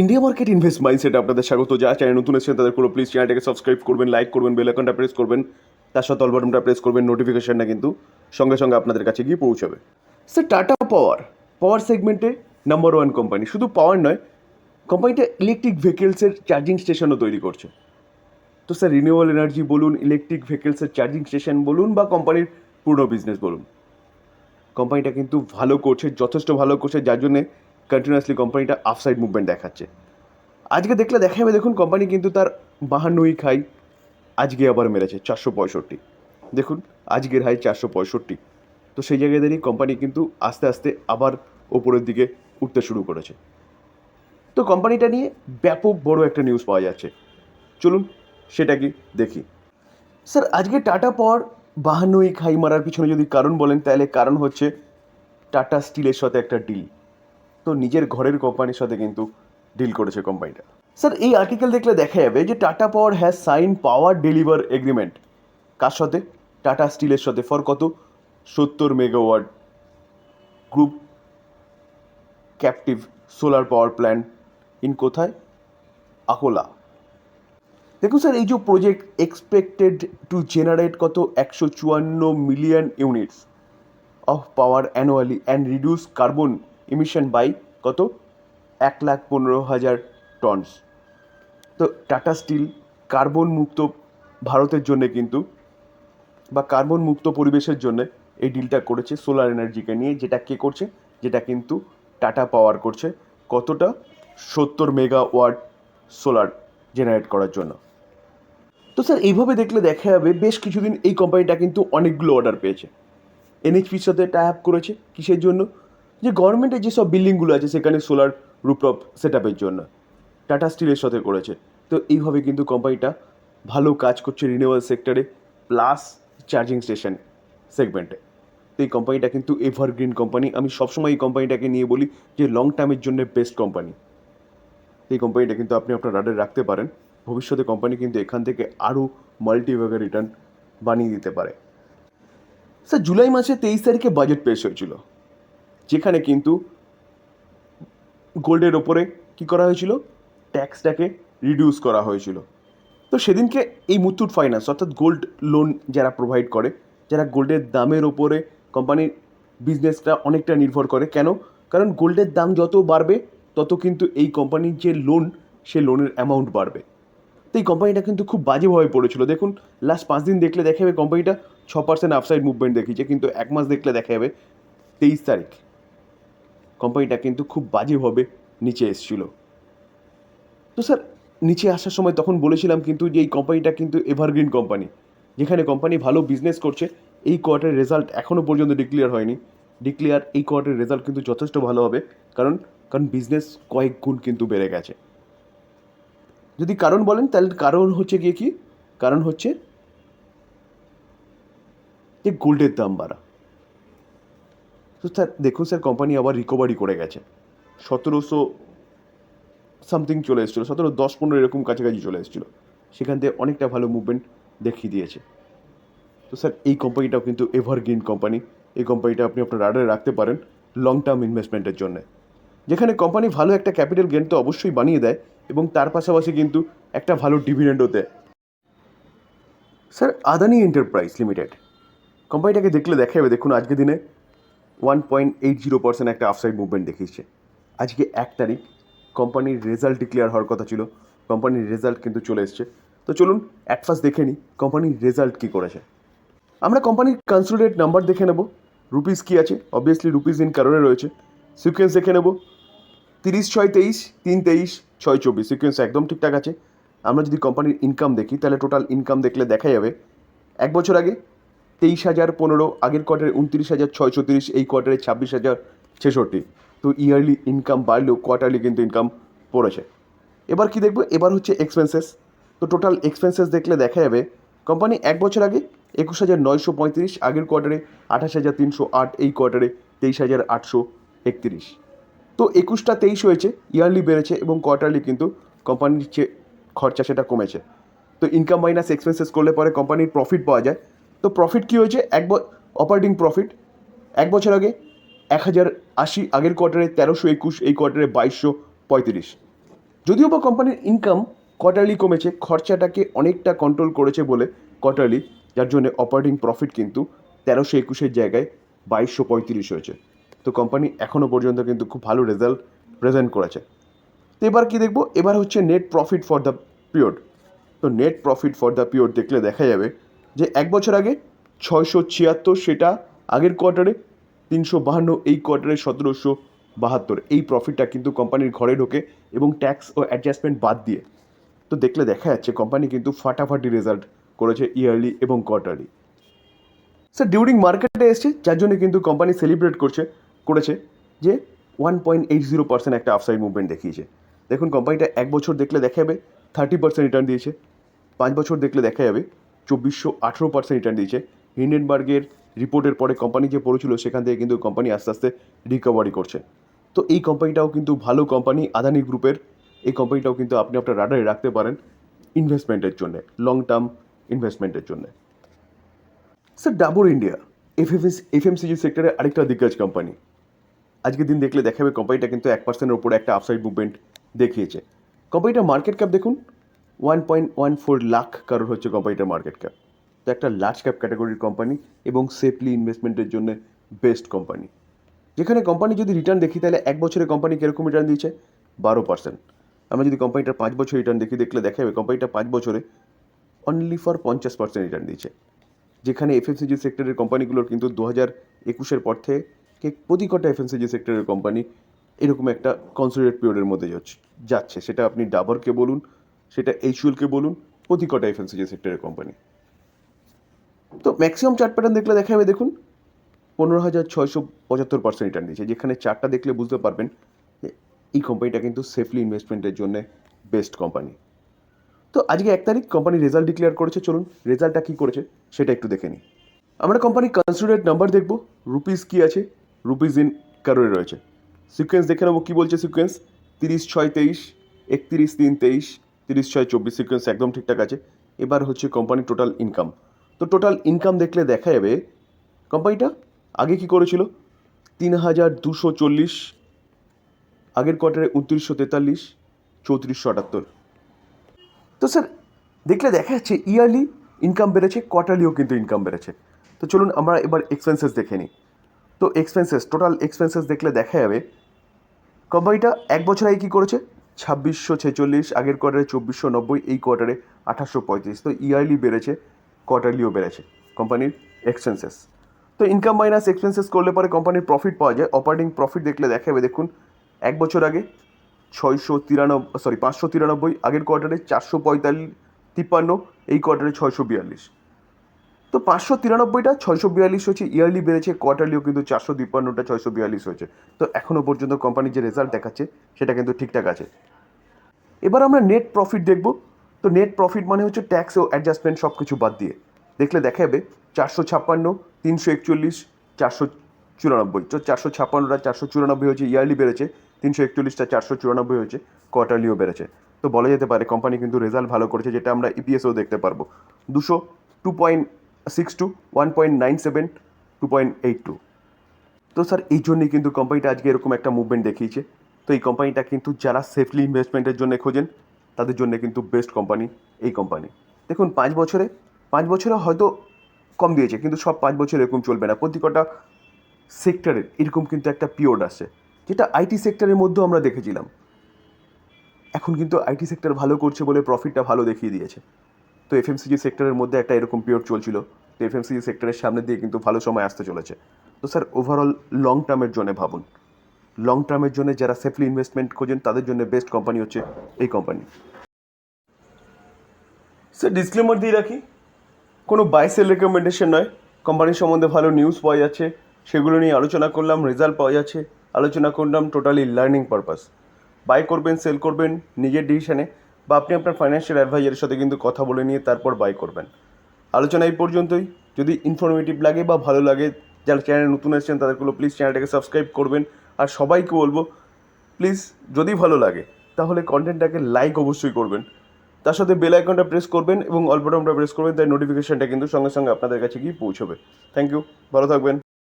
India market invest mindset আপনাদের স্বাগত। যা চ্যানেল নতুন এসেছেন, তাদের কোনো প্লিজ চ্যানেলটাকে সাবস্ক্রাইব করবেন লাইক করবেন বেল আইকনটা প্রেস করবেন। তার সাথে অল বাটনটা প্রেস করবেন নোটিফিকেশনটা কিন্তু সঙ্গে সঙ্গে আপনাদের কাছে গিয়ে পৌঁছাবে। স্যার টাটা পাওয়ার পাওয়ার সেগমেন্টে নাম্বার ওয়ান কোম্পানি শুধু পাওয়ার নয় কোম্পানিটা ইলেকট্রিক ভেহিকেলসের চার্জিং স্টেশনও তৈরি করছে। তো স্যার রিনিউয়েবল এনার্জি বলুন ইলেকট্রিক ভেহিকেলসের চার্জিং স্টেশন বলুন বা কোম্পানির পুরো বিজনেস বলুন। কোম্পানিটা কিন্তু ভালো করছে, যথেষ্ট ভালো করছে, যার জন্যে কন্টিনিউয়াসলি কোম্পানিটা আফসাইড মুভমেন্ট দেখাচ্ছে। আজকে দেখলে দেখা যাবে দেখুন কোম্পানি কিন্তু তার বাহান্নই খাই, আজকে আবার মেরেছে চারশো পঁয়ষট্টি। দেখুন, আজকের হাই চারশো পঁয়ষট্টি। তো সেই জায়গায় দাঁড়িয়ে কোম্পানি কিন্তু আস্তে আস্তে আবার ওপরের দিকে উঠতে শুরু করেছে। তো কোম্পানিটা নিয়ে ব্যাপক বড় একটা নিউজ পাওয়া যাচ্ছে। চলুন সেটা কি দেখি। স্যার, আজকে টাটা পর বাহান্নই খাই মারার পিছনে যদি কারণ বলেন, তাহলে কারণ হচ্ছে টাটা স্টিলের সাথে একটা ডিল তো নিজের ঘরের কোম্পানির সাথে কিন্তু ডিল করেছে কোম্পানিটা স্যার এই আর্টিকেল দেখলে দেখা যাবে যে Tata power has sign power deliver agreement কার সাথে? টাটা স্টিলের সাথে। ফর কত? সত্তর megawatt group captive solar power plant in কোথায়? আকোলা দেখুন স্যার এই যে প্রজেক্ট এক্সপেক্টেড টু জেনারেট কত? একশো চুয়ান্ন million units of power annually and reduce carbon emission by কত? এক লাখ পনেরো হাজার টনস তো টাটা স্টিল কার্বন মুক্ত ভারতের জন্য কিন্তু, বা কার্বন মুক্ত পরিবেশের জন্য এই ডিলটা করেছে সোলার এনার্জিকে নিয়ে, যেটা কে করছে? যেটা কিন্তু টাটা পাওয়ার করছে কতটা? সত্তর মেগা ওয়াট সোলার জেনারেট করার জন্য। তো স্যার এইভাবে দেখলে দেখা যাবে বেশ কিছুদিন এই কোম্পানিটা কিন্তু অনেকগুলো অর্ডার পেয়েছে। এনএইচপির সাথে টাই আপ করেছে। কিসের জন্য? যে গভর্নমেন্টের যেসব বিল্ডিংগুলো আছে, সেখানে সোলার রুপটপ সেট আপের জন্য। টাটা স্টিলের সাথে করেছে। তো এইভাবে কিন্তু কোম্পানিটা ভালো কাজ করছে রিনিউয়াল সেক্টরে প্লাস চার্জিং স্টেশন সেগমেন্টে তো এই কোম্পানিটা কিন্তু এভারগ্রিন কোম্পানি আমি সবসময় এই কোম্পানিটাকে নিয়ে বলি যে লং টার্মের জন্য বেস্ট কোম্পানি এই কোম্পানিটা কিন্তু আপনি আপনার রাডারে রাখতে পারেন। ভবিষ্যতে কোম্পানি কিন্তু এখান থেকে আরও মাল্টিভাগের রিটার্ন বানিয়ে দিতে পারে। স্যার, জুলাই মাসে তেইশ তারিখে বাজেট পেশ হয়েছিল। যেখানে কিন্তু গোল্ডের ওপরে কি করা হয়েছিল? ট্যাক্সটাকে রিডিউস করা হয়েছিল। তো সেদিনকে এই মুথুট ফাইন্যান্স অর্থাৎ গোল্ড লোন যারা প্রোভাইড করে, যারা গোল্ডের দামের ওপরে কোম্পানির বিজনেসটা অনেকটা নির্ভর করে। কেন? কারণ গোল্ডের দাম যত বাড়বে, তত কিন্তু এই কোম্পানির যে লোন সে লোনের অ্যামাউন্ট বাড়বে। তো এই কোম্পানিটা কিন্তু খুব বাজেভাবে পড়েছিল। দেখুন লাস্ট পাঁচ দিন দেখলে দেখা যাবে কোম্পানিটা ছ পার্সেন্ট আপসাইড মুভমেন্ট দেখিয়েছে, কিন্তু এক মাস দেখলে দেখা যাবে তেইশ তারিখ। কোম্পানিটা কিন্তু খুব বাজেভাবে নিচে এসেছিল। তো স্যার, নিচে আসার সময় তখন বলেছিলাম কিন্তু যে এই কোম্পানিটা কিন্তু এভারগ্রিন কোম্পানি যেখানে কোম্পানি ভালো বিজনেস করছে, এই কোয়ার্টারের রেজাল্ট এখনও পর্যন্ত ডিক্লিয়ার হয়নি। ডিক্লিয়ার এই কোয়ার্টারের রেজাল্ট কিন্তু যথেষ্ট ভালো হবে, কারণ কারণ বিজনেস কয়েক গুণ কিন্তু বেড়ে গেছে। যদি কারণ বলেন, তাহলে কারণ হচ্ছে গিয়ে কি? কারণ হচ্ছে যে গোল্ডের দাম বাড়া। তো স্যার, দেখুন স্যার কোম্পানি আবার রিকভারি করে গেছে। সতেরোশো সামথিং চলে এসেছিল, সতেরো দশ পনেরো এরকম কাছাকাছি চলে এসেছিল। সেখান থেকে অনেকটা ভালো মুভমেন্ট দেখিয়ে দিয়েছে। তো স্যার, এই কোম্পানিটাও কিন্তু এভারগ্রিন কোম্পানি এই কোম্পানিটা আপনি আপনার রাডারে রাখতে পারেন লং টার্ম ইনভেস্টমেন্টের জন্য। যেখানে কোম্পানি ভালো একটা ক্যাপিটাল গেন তো অবশ্যই বানিয়ে দেয় এবং তার পাশাপাশি কিন্তু একটা ভালো ডিভিডেন্ডও দেয়। স্যার আদানি এন্টারপ্রাইজ লিমিটেড কোম্পানিটাকে দেখলে দেখা যাবে দেখুন আজকে দিনে one point eight zero percent একটা আফসাইড মুভমেন্ট দেখিয়েছে। আজকে এক তারিখ কোম্পানির রেজাল্ট ডিক্লেয়ার হওয়ার কথা ছিল কোম্পানির রেজাল্ট কিন্তু চলে এসছে। তো চলুন অ্যাট ফার্স্ট দেখে নিই কোম্পানির রেজাল্ট কী করেছে। আমরা কোম্পানির কনসোলিডেট নাম্বার দেখে নেব রুপিস কী আছে? অবভিয়াসলি রুপিস ইন কারণে রয়েছে। সিকোয়েন্স দেখে নেব, তিরিশ ছয় তেইশ, তিন তেইশ, ছয় চব্বিশ সিকোয়েন্স একদম ঠিকঠাক আছে। আমরা যদি কোম্পানির ইনকাম দেখি, তাহলে টোটাল ইনকাম দেখলে দেখা যাবে, এক বছর আগে তেইশ হাজার পনেরো, আগের কোয়ার্টারে উনত্রিশ হাজার ছয়শো তিরিশ, এই কোয়ার্টারে ছাব্বিশ হাজার ছেষট্টি। তো ইয়ারলি ইনকাম বাড়লেও কোয়ার্টারলি কিন্তু ইনকাম পড়েছে। এবার কি দেখব? এবার হচ্ছে এক্সপেন্সেস তো টোটাল এক্সপেন্সেস দেখলে দেখা যাবে কোম্পানি এক বছর আগে একুশ হাজার নয়শো পঁয়ত্রিশ, আগের কোয়ার্টারে আঠাশ হাজার তিনশো আট, এই কোয়ার্টারে তেইশ হাজার আটশো একত্রিশ। তো একুশটা তেইশ হয়েছে ইয়ারলি বেড়েছে এবং কোয়ার্টারলি কিন্তু কোম্পানির যে খরচা সেটা কমেছে। তো ইনকাম মাইনাস এক্সপেন্সেস করলে পরে কোম্পানির প্রফিট পাওয়া যায়। তো প্রফিট কী হয়েছে? এক অপারেটিং প্রফিট এক বছর আগে এক হাজার আশি, আগের কোয়ার্টারে তেরোশো একুশ, এই কোয়ার্টারে বাইশশো পঁয়ত্রিশ। যদিও বা কোম্পানির ইনকাম কোয়ার্টারলি কমেছে, খরচাটাকে অনেকটা কন্ট্রোল করেছে বলে কোয়ার্টারলি যার জন্য অপারেটিং প্রফিট কিন্তু তেরোশো একুশের জায়গায় বাইশশো পঁয়ত্রিশ হয়েছে। তো কোম্পানি এখনও পর্যন্ত কিন্তু খুব ভালো রেজাল্ট প্রেজেন্ট করেছে। তো এবার কী দেখব? এবার হচ্ছে net profit for the period তো net profit for the period দেখলে দেখা যাবে যে এক বছর আগে ছয়শো ছিয়াত্তর, সেটা আগের কোয়ার্টারে, তিনশো বাহান্ন, এই কোয়ার্টারে সতেরোশো বাহাত্তর। এই প্রফিটটা কিন্তু কোম্পানির ঘরে ঢোকে এবং ট্যাক্স ও অ্যাডজাস্টমেন্ট বাদ দিয়ে। তো দেখলে দেখা যাচ্ছে কোম্পানি কিন্তু ফাটাফাটি রেজাল্ট করেছে ইয়ারলি এবং কোয়ার্টারলি স্যার ডিউরিং মার্কেটে এসছে, যার জন্য কিন্তু কোম্পানি সেলিব্রেট করছে, করেছে যে one point eight zero percent একটা আফসাইড মুভমেন্ট দেখিয়েছে। দেখুন, কোম্পানিটা এক বছর দেখলে দেখা যাবে থার্টি পার্সেন্ট রিটার্ন দিয়েছে। পাঁচ বছর দেখলে দেখা যাবে চব্বিশশো আঠেরো পার্সেন্ট রিটার্ন দিয়েছে। হিন্ডেনবার্গের রিপোর্টের পরে কোম্পানি যে পড়েছিল, সেখান থেকে কিন্তু কোম্পানি আস্তে আস্তে রিকভারি করছে। তো এই কোম্পানিটাও কিন্তু ভালো কোম্পানি আদানি গ্রুপের এই কোম্পানিটাও কিন্তু আপনি আপনার রাডারে রাখতে পারেন ইনভেস্টমেন্টের জন্য লং টার্ম ইনভেস্টমেন্টের জন্য sir Dabur India F F FFS FMCG সেক্টরে আরেকটা দিগ্গজ কোম্পানি আজকের দিন দেখলে দেখাবে কোম্পানিটা কিন্তু এক পার্সেন্টের উপরে একটা আপসাইড মুভমেন্ট দেখিয়েছে। কোম্পানিটার মার্কেট ক্যাপ দেখুন one point one four lakh crore হচ্ছে কোম্পানিটার মার্কেট ক্যাপ তো একটা লার্জ ক্যাপ ক্যাটাগরির কোম্পানি এবং সেফলি ইনভেস্টমেন্টের জন্য বেস্ট কোম্পানি যেখানে কোম্পানি যদি রিটার্ন দেখি, তাহলে এক বছরে কোম্পানি কীরকম রিটার্ন দিয়েছে? বারো পার্সেন্ট আমরা যদি কোম্পানিটার পাঁচ বছর রিটার্ন দেখি, দেখলে দেখা যাবে কোম্পানিটা পাঁচ বছরে অনলি ফর পঞ্চাশ পার্সেন্ট রিটার্ন দিয়েছে। যেখানে এফএমসিজি সেক্টরের কোম্পানিগুলোর কিন্তু দু হাজার একুশের পর থেকে প্রতি কটা এফএমসিজি সেক্টরের কোম্পানি এরকম একটা কনসোলিডেট পিরিয়ডের মধ্যে যাচ্ছে, সেটা আপনি ডাবরকে বলুন সেটা এইচুএলকে বলুন প্রতি কটা সেক্টরের কোম্পানি তো ম্যাক্সিমাম চার্ট প্যাটার্ন দেখলে দেখা যাবে দেখুন, পনেরো হাজার ছয়শো পঁচাত্তর পার্সেন্ট রিটার্ন দিয়েছে, যেখানে চারটা দেখলে বুঝতে পারবেন যে এই কোম্পানিটা কিন্তু সেফলি ইনভেস্টমেন্টের জন্য বেস্ট কোম্পানি তো আজকে এক তারিখ কোম্পানি রেজাল্ট ডিক্লেয়ার করেছে, চলুন রেজাল্টটা কী করেছে, সেটা একটু দেখে নিই। আমরা কোম্পানি কনসিডারেট নাম্বার দেখব রুপিস কী আছে রুপিস ইন কারোরে রয়েছে। সিকোয়েন্স দেখে নেব, কী বলছে সিকোয়েন্স তিরিশ ছয় তেইশ, একত্রিশ তিন তেইশ তিরিশ ছয় চব্বিশ সিকোয়েন্স একদম ঠিকঠাক আছে। এবার হচ্ছে কোম্পানির টোটাল ইনকাম তো টোটাল ইনকাম দেখলে দেখা যাবে কোম্পানিটা আগে কি করেছিল? তিন হাজার দুশো চল্লিশ, আগের কোয়ার্টারে উনত্রিশশো তেতাল্লিশ, চৌত্রিশশো আটাত্তর। তো স্যার দেখলে দেখা যাচ্ছে ইয়ারলি ইনকাম বেড়েছে কোয়ার্টারলিও কিন্তু ইনকাম বেড়েছে। তো চলুন আমরা এবার এক্সপেন্সেস দেখে নিই। তো এক্সপেন্সেস টোটাল এক্সপেন্সেস দেখলে দেখা যাবে কোম্পানিটা এক বছর আগে কী করেছে? ছাব্বিশশো ছেচল্লিশ, আগের কোয়ার্টারে চব্বিশশো নব্বই, এই কোয়ার্টারে আঠাশশো পঁয়ত্রিশ। তো ইয়ারলি বেড়েছে কোয়ার্টারলিও বেড়েছে কোম্পানির এক্সপেন্সেস তো ইনকাম মাইনাস এক্সপেন্সেস করলে পরে কোম্পানির প্রফিট পাওয়া যায়। অপারেটিং প্রফিট দেখলে দেখা যাবে দেখুন, এক বছর আগে ছয়শো তিরানব্বই সরি পাঁচশো তিরানব্বই, আগের কোয়ার্টারে চারশো পঁয়তাল্লিশ, তিপ্পান্ন, এই কোয়ার্টারে ছয়শো বিয়াল্লিশ। তো পাঁচশো তিরানব্বইটা ছয়শো বিয়াল্লিশ হয়েছে ইয়ারলি বেড়েছে কোয়ার্টারলিও কিন্তু চারশো তিপ্পান্নটা, ছয়শো বিয়াল্লিশ হয়েছে। তো এখনও পর্যন্ত কোম্পানির যে রেজাল্ট দেখাচ্ছে, সেটা কিন্তু ঠিকঠাক আছে। এবার আমরা নেট প্রফিট দেখব। তো নেট প্রফিট মানে হচ্ছে ট্যাক্স ও অ্যাডজাস্টমেন্ট সব কিছু বাদ দিয়ে। দেখলে দেখা যাবে চারশো ছাপ্পান্ন, তিনশো একচল্লিশ, চারশো চুরানব্বই। তো চারশো ছাপ্পান্নটা চারশো চুরানব্বই হয়েছে ইয়ারলি বেড়েছে। তিনশো একচল্লিশটা চারশো চুরানব্বই হয়েছে কোয়ার্টারলিও বেড়েছে। তো বলা যেতে পারে কোম্পানি কিন্তু রেজাল্ট ভালো করেছে, যেটা আমরা ইপিএসও দেখতে পারব। দুশো, two point six two, one point nine seven, two point eight two. তো স্যার এই জন্যই কিন্তু কোম্পানিটা আজকে এরকম একটা মুভমেন্ট দেখিয়েছে। তো এই কোম্পানিটা কিন্তু যারা সেফলি ইনভেস্টমেন্টের জন্য খোঁজেন, তাদের জন্য কিন্তু বেস্ট কোম্পানি এই কোম্পানি দেখুন, পাঁচ বছরে পাঁচ বছরে হয়তো কম দিয়েছে, কিন্তু সব পাঁচ বছর এরকম চলবে না। প্রতি কটা সেক্টরের এরকম কিন্তু একটা পিরিয়ড আসে, যেটা আইটি সেক্টরের মধ্যেও আমরা দেখেছিলাম। এখন কিন্তু আইটি সেক্টর ভালো করছে বলে প্রফিটটা ভালো দেখিয়ে দিয়েছে। তো এফএমসিজি সেক্টরের মধ্যে একটা এরকম পিরিয়ড চলছিল, তো এফএমসিজি সেক্টরের সামনে দিয়ে কিন্তু ভালো সময় আসতে চলেছে। তো স্যার ওভারঅল লং টার্মের জন্য ভাবুন। লং টার্মের জন্য যারা সেফলি ইনভেস্টমেন্ট খোঁজেন, তাদের জন্য বেস্ট কোম্পানি হচ্ছে এই কোম্পানি স্যার ডিসক্লেমার দিয়ে রাখি, কোনো বাই সেল রেকমেন্ডেশন নয়। কোম্পানির সম্বন্ধে ভালো নিউজ পাওয়া যাচ্ছে, সেগুলো নিয়ে আলোচনা করলাম রেজাল্ট পাওয়া যাচ্ছে। আলোচনা করলাম টোটালি লার্নিং পারপাস বাই করবেন সেল করবেন, নিজের ডিসিশনে বা আপনি আপনার ফাইন্যান্সিয়াল অ্যাডভাইজারের সাথে কিন্তু কথা বলে নিয়ে তারপর বাই করবেন। আলোচনা এই পর্যন্তই। যদি ইনফরমেটিভ লাগে বা ভালো লাগে, যারা চ্যানেল নতুন এসেছেন তাদেরগুলো প্লিজ চ্যানেলটাকে সাবস্ক্রাইব করবেন। আর সবাইকে বলব প্লিজ যদি ভালো লাগে, তাহলে কন্টেন্টটাকে লাইক অবশ্যই করবেন। তার সাথে বেল আইকনটা প্রেস করবেন এবং অল বাটনটা প্রেস করবেন তাই নোটিফিকেশনটা কিন্তু সঙ্গে সঙ্গে আপনাদের কাছে গিয়ে পৌঁছবে। থ্যাংক ইউ ভালো থাকবেন।